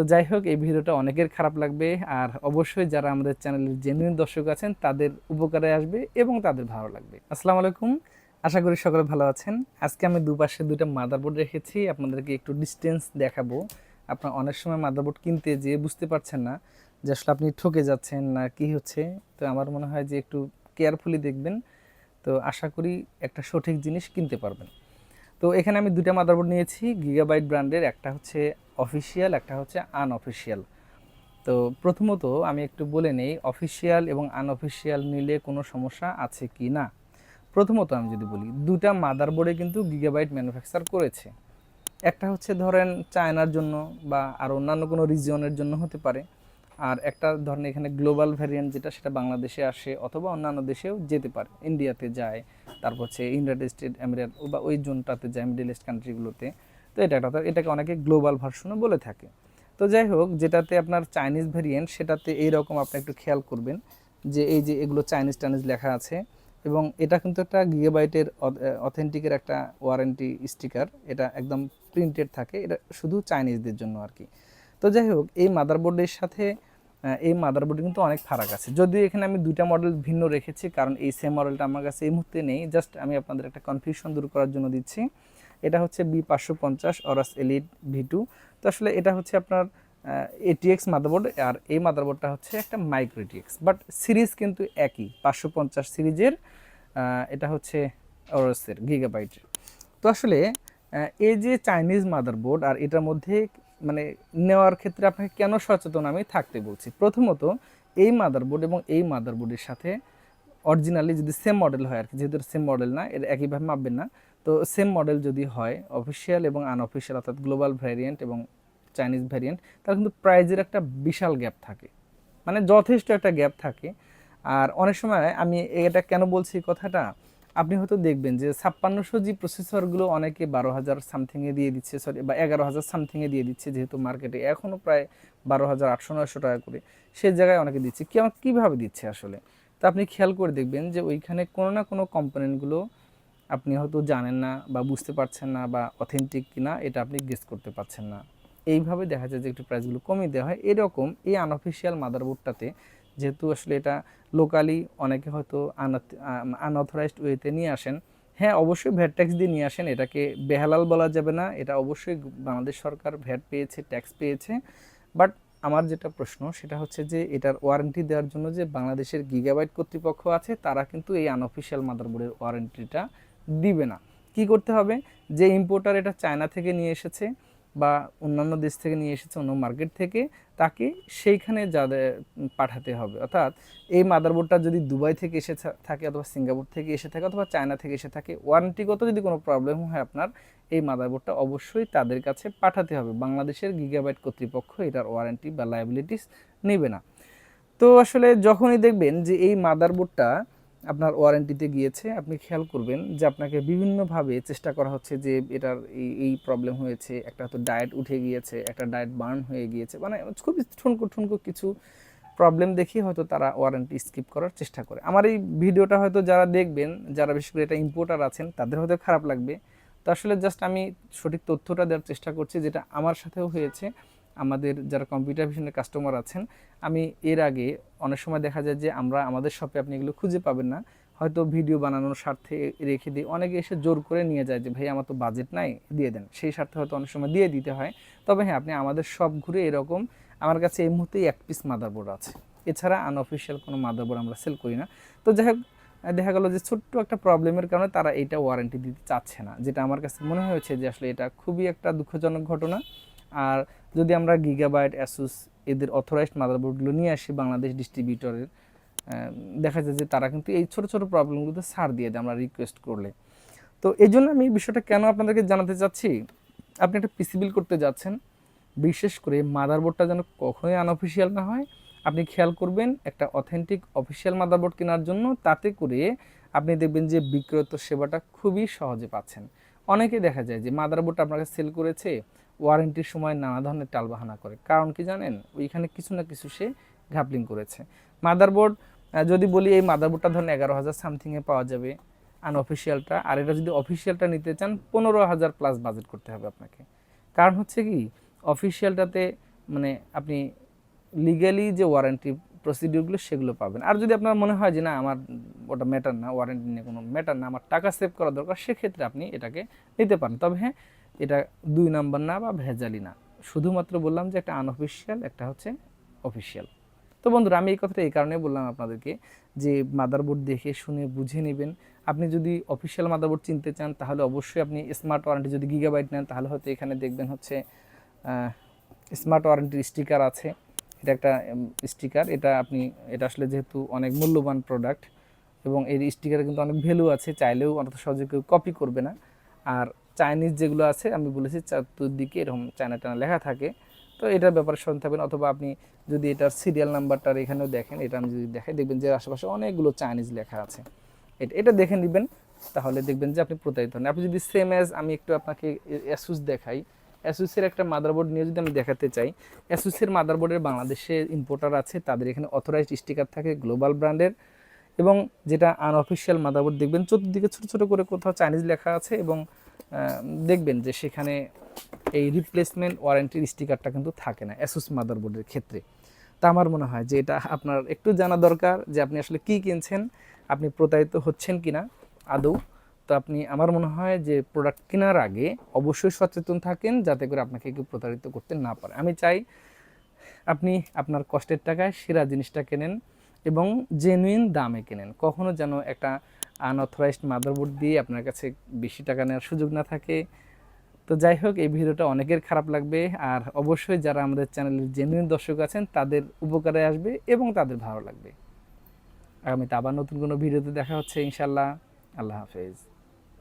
তো যাই হোক, এই ভিডিওটা অনেকের খারাপ লাগবে। আর অবশ্যই যারা আমাদের চ্যানেলের জেনুইন দর্শক আছেন, তাদের উপকারে আসবে এবং তাদের ভালো লাগবে। আসসালামু আলাইকুম। আশা করি সকলে ভালো আছেন। আজকে আমি দুপাশে দুটো মাদারবোর্ড রেখেছি, আপনাদেরকে একটু ডিস্টেন্স দেখাবো। আপনার অনেক সময় মাদারবোর্ড কিনতে যেয়ে বুঝতে পারছেন না যে আসলে আপনি ঠকে যাচ্ছেন না কি হচ্ছে। তো আমার মনে হয় যে একটু কেয়ারফুলি দেখবেন। তো আশা করি একটা সঠিক জিনিস কিনতে পারবেন। তো এখানে আমি দুটা মাদারবোর্ড নিয়েছি গিগাবাইট ব্র্যান্ডের একটা হচ্ছে অফিসিয়াল একটা হচ্ছে আনঅফিসিয়াল তো প্রথমত আমি একটু বলে নেই অফিসিয়াল এবং আনঅফিসিয়াল নিলে কোনো সমস্যা আছে কি না? প্রথমত আমি যদি বলি দুটা মাদারবোর্ডে কিন্তু গিগাবাইট ম্যানুফ্যাকচার করেছে। একটা হচ্ছে ধরেন চায়নার জন্য বা আর অন্যান্য কোনো রিজিয়নের জন্য হতে পারে। আর একটা ধরেন এখানে গ্লোবাল ভ্যারিয়েন্ট যেটা, সেটা বাংলাদেশে আসে অথবা অন্যান্য দেশেও যেতে পারে। ইন্ডিয়াতে যায়, তারপর হচ্ছে ইউনাইটেড স্টেট আমেরিকা বা ওই জোনটাতে যায় মিডল ইস্ট কান্ট্রিগুলোতে তো এটা একটা, এটাকে অনেকে গ্লোবাল ভার্সনও বলে থাকে। তো যাই হোক, যেটাতে আপনার চাইনিজ ভ্যারিয়েন্ট সেটাতে এইরকম আপনি একটু খেয়াল করবেন যে এই যে এগুলো চাইনিজ টাইনিজ লেখা আছে এবং এটা কিন্তু একটা গিগাবাইটের অথেন্টিকের একটা ওয়ারেন্টি স্টিকার এটা একদম প্রিন্টেড থাকে। এটা শুধু চাইনিজদের জন্য আর কি। তো যাই হোক, এই মাদারবোর্ডের সাথে এই মাদারবোর্ডে কিন্তু অনেক ফারাক আছে। যদিও এখানে আমি দুইটা মডেল ভিন্ন রেখেছি, কারণ এই সেম মডেলটা আমার কাছে এই মুহূর্তে নেই। জাস্ট আমি আপনাদের একটা কনফিউশন দূর করার জন্য দিচ্ছি। এটা হচ্ছে বি পাঁচশো পঞ্চাশ অরাস এলিট ভি টু তো আসলে এটা হচ্ছে আপনার এটিএক্স মাদারবোর্ড আর এই মাদারবোর্ডটা হচ্ছে একটা মাইক্রো এটিএক্স বাট সিরিজ কিন্তু একই, পাঁচশো পঞ্চাশ সিরিজের এটা হচ্ছে অরাসের গিগাবাইটের তো আসলে এই যে চাইনিজ মাদারবোর্ড আর এটার মধ্যে মানে নেওয়ার ক্ষেত্রে আপনাকে কেন সচেতন আমি থাকতে বলছি? প্রথমত, এই মাদারবোর্ড এবং এই মাদারবোর্ডের সাথে অরিজিনালি যদি সেম মডেল হয় আর কি, যেহেতু সেম মডেল না এর একইভাবে মাপবেন না, তো সেম মডেল যদি হয় অফিসিয়াল এবং আনঅফিসিয়াল অর্থাৎ গ্লোবাল ভ্যারিয়েন্ট এবং চাইনিজ ভ্যারিয়েন্ট তাহলে কিন্তু প্রাইজের একটা বিশাল গ্যাপ থাকে। মানে যথেষ্ট একটা গ্যাপ থাকে। আর অনেক সময় আমি এটা কেন বলছি কথাটা? আপনি হয়তো দেখবেন যে ছাপ্পান্নশো জি প্রসেসরগুলো অনেকে বারো হাজার সামথিংয়ে দিয়ে দিচ্ছে সরি বা এগারো হাজার সামথিংয়ে দিয়ে দিচ্ছে যেহেতু মার্কেটে। এখনও প্রায় বারো হাজার আটশো, নয়শো টাকা করে। সেই জায়গায় অনেকে দিচ্ছে। কি কীভাবে দিচ্ছে আসলে? তো আপনি খেয়াল করে দেখবেন যে ওইখানে কোনো না কোনো কম্পোনেন্টগুলো আপনি হয়তো জানেন না বা বুঝতে পারছেন না বা অথেন্টিক কিনা, এটা আপনি গেস করতে পারছেন না। এইভাবে দেখা যায় যে একটু প্রাইসগুলো কমিয়ে দেওয়া হয়। এরকম এই আনঅফিসিয়াল মাদারবোর্ডটাতে যেহেতু আসলে এটা লোকালি অনেকে হয়তো আনঅথরাইজড ওয়েতে নিয়ে আসেন। হ্যাঁ অবশ্যই ভ্যাট ট্যাক্স দিয়ে নিয়ে আসেন, এটাকে বেহালাল বলা যাবে না। এটা অবশ্যই বাংলাদেশ সরকার ভ্যাট পেয়েছে ট্যাক্স পেয়েছে। বাট আমার যেটা প্রশ্ন, সেটা হচ্ছে যে এটার ওয়ারেন্টি দেওয়ার জন্য যে বাংলাদেশের গিগাবাইট কর্তৃপক্ষ আছে, তারা কিন্তু এই আনঅফিসিয়াল মাদারবোর্ডের ওয়ারেন্টিটা দিবে না। কি করতে হবে? যে ইম্পোর্টার এটা চায়না থেকে নিয়ে এসেছে বা অন্যান্য দেশ থেকে নিয়ে এসেছে অন্য মার্কেট থেকে, তাকে সেইখানে যাদের পাঠাতে হবে। অর্থাৎ এই মাদারবোর্ডটা যদি দুবাই থেকে এসে থাকে অথবা সিঙ্গাপুর থেকে এসে থাকে অথবা চায়না থেকে এসে থাকে ওয়ারেন্টিগত যদি কোনো প্রবলেম হয় আপনার, এই মাদারবোর্ডটা অবশ্যই তাদের কাছে পাঠাতে হবে। বাংলাদেশের গিগাবাইট কর্তৃপক্ষ এটার ওয়ারেন্টি বা লাইবিলিটিস নেবে না। তো আসলে যখনই দেখবেন যে এই মাদারবোর্ডটা আপনার ওয়ারেন্টিতে গিয়েছে, আপনি খেয়াল করবেন যে আপনাকে বিভিন্নভাবে চেষ্টা করা হচ্ছে যে এটার এই এই প্রবলেম হয়েছে, একটা হয়তো ডায়েট উঠে গিয়েছে, একটা ডায়েট বার্ন হয়ে গিয়েছে মানে খুবই ঠুনকো ঠুনকো কিছু প্রবলেম দেখিয়ে হয়তো তারা ওয়ারেন্টি স্কিপ করার চেষ্টা করে। আমার এই ভিডিওটা হয়তো যারা দেখবেন, যারা বিশেষ করে এটা ইম্পোর্টার আছেন, তাদের হয়তো খারাপ লাগবে। তো আসলে জাস্ট আমি সঠিক তথ্যটা দেওয়ার চেষ্টা করছি, যেটা আমার সাথেও হয়েছে। আমাদের যারা কম্পিউটার ভিশনের কাস্টমার আছেন, আমি এর আগে অনেক সময় দেখা যায় যে আমরা আমাদের শপে আপনি এগুলো খুঁজে পাবেন না। হয়তো ভিডিও বানানোর স্বার্থে রেখে দিই অনেকে এসে জোর করে নিয়ে যায় যে, ভাই, আমার তো বাজেট নাই, দিয়ে দেন। সেই স্বার্থে হয়তো অনেক সময় দিয়ে দিতে হয়। তবে হ্যাঁ আপনি আমাদের সব ঘুরে এরকম আমার কাছে এই মুহূর্তেই এক পিস মাদারবোর্ড আছে। এছাড়া আনঅফিসিয়াল কোনো মাদারবোর্ড আমরা সেল করি না। তো যাই হোক দেখা গেল যে ছোট্ট একটা প্রবলেমের কারণে তারা এটা ওয়ারেন্টি দিতে চাচ্ছে না। যেটা আমার কাছে মনে হয়েছে যে আসলে এটা খুবই একটা দুঃখজনক ঘটনা। আর যদি আমরা গিগাবাইট অ্যাসুস এদের অথরাইজড মাদারবোর্ডগুলো নিয়ে আসি বাংলাদেশ ডিস্ট্রিবিউটরের দেখা যায় যে তারা কিন্তু এই ছোট ছোট প্রবলেমগুলোতে ছাড় দিয়ে দেয় আমরা রিকোয়েস্ট করলে। তো এই জন্য আমি এই বিষয়টা কেন আপনাদেরকে জানাতে চাচ্ছি? আপনি একটা পিসি বিল করতে যাচ্ছেন, বিশেষ করে মাদারবোর্ডটা যেন কখনোই আনঅফিসিয়াল না হয়, আপনি খেয়াল করবেন একটা অথেন্টিক অফিসিয়াল মাদারবোর্ড কেনার জন্য তাতে করে আপনি দেখবেন যে বিক্রয়ত সেবাটা খুবই সহজে পাচ্ছেন। অনেকে দেখা যায় যে মাদারবোর্ডটা আপনাকে সেল করেছে ওয়ারেন্টির সময় নানা ধরনের টালবাহানা করে। কারণ কি জানেন? ওইখানে কিছু না কিছু সে ঘাপলিং করেছে। মাদারবোর্ড যদি বলি এই মাদারবোর্ডটা ধরেন এগারো হাজার সামথিংয়ে পাওয়া যাবে আনঅফিসিয়ালটা আর এটা যদি অফিসিয়ালটা নিতে চান, পনেরো হাজার প্লাস বাজেট করতে হবে আপনাকে। কারণ হচ্ছে কি? অফিসিয়ালটাতে মানে আপনি লিগালি যে ওয়ারেন্টি প্রসিডিউরগুলো সেগুলো পাবেন। আর যদি আপনার মনে হয় যে না, আমার ওটা ম্যাটার না ওয়ারেন্টি নিয়ে কোনো ম্যাটার না, আমার টাকা সেভ করা দরকার, সেক্ষেত্রে আপনি এটাকে নিতে পারেন। তবে হ্যাঁ এটা দুই নাম্বার না বা ভেজালি না। শুধুমাত্র বললাম যে একটা আনঅফিসিয়াল একটা হচ্ছে অফিসিয়াল তো বন্ধুরা, আমি এই কথাটা এই কারণে বললাম আপনাদেরকে যে মাদারবোর্ড দেখে শুনে বুঝে নেবেন। আপনি যদি অফিসিয়াল মাদারবোর্ড চিনতে চান, তাহলে অবশ্যই আপনি স্মার্ট ওয়ারেন্টি যদি গিগাবাইট নেন, তাহলে হয়তো এখানে দেখবেন হচ্ছে স্মার্ট ওয়ারেন্টির স্টিকার আছে। এটা একটা স্টিকার এটা আপনি, এটা আসলে যেহেতু অনেক মূল্যবান প্রোডাক্ট এবং এর স্টিকারে কিন্তু অনেক ভ্যালু আছে। চাইলেও অত সহজে কেউ কপি করবে না। আর চাইনিজ যেগুলো আছে, আমি বলেছি চতুর্দিকে এরকম চায়না টানা লেখা থাকে। তো এটার ব্যাপারে সচেতন থাকবেন অথবা আপনি যদি এটার সিরিয়াল নাম্বারটার এখানেও দেখেন এটা আমি যদি দেখাই, দেখবেন যে আশেপাশে অনেকগুলো চাইনিজ লেখা আছে। এটা এটা দেখে নেবেন, তাহলে দেখবেন যে আপনি প্রতারিত হন। আপনি যদি সেম অ্যাজ আমি একটু আপনাকে অ্যাসুস দেখাই অ্যাসুসের একটা মাদারবোর্ড নিয়ে যদি আমি দেখাতে চাই অ্যাসুসের মাদারবোর্ডের বাংলাদেশে ইম্পোর্টার আছে, তাদের এখানে অথরাইজড স্টিকার থাকে গ্লোবাল ব্র্যান্ডের এবং যেটা আনঅফিসিয়াল মাদারবোর্ড দেখবেন, চতুর্দিকে ছোট ছোট করে কোথাও চাইনিজ লেখা আছে, এবং দেখবেন যে সেখানে এই রিপ্লেসমেন্ট ওয়ারেন্টির স্টিকারটা কিন্তু থাকে না অ্যাসুস মাদারবোর্ডের ক্ষেত্রে। তা আমার মনে হয় যে এটা আপনার একটু জানা দরকার যে আপনি আসলে কি কিনছেন, আপনি প্রতারিত হচ্ছেন কিনা আদৌ। তো আপনি, আমার মনে হয় যে প্রোডাক্ট কেনার আগে অবশ্যই সচেতন থাকেন যাতে করে আপনাকে কেউ প্রতারিত করতে না পারে। আমি চাই আপনি আপনার কষ্টের টাকায় সেরা জিনিসটা কেনেন এবং জেনুইন দামে কেনেন। কখনো যেন একটা আনঅথরাইজড মাদারবোর্ড দিয়ে আপনার কাছে বেশি টাকা নেওয়ার সুযোগ না থাকে। তো যাই হোক, এই ভিডিওটা অনেকের খারাপ লাগবে আর অবশ্যই যারা আমাদের চ্যানেলের জেনুইন দর্শক আছেন, তাদের উপকারে আসবে এবং তাদের ভালো লাগবে। আগামীতে আবার নতুন কোনো ভিডিওতে দেখা হচ্ছে ইনশাল্লাহ আল্লাহ হাফেজ।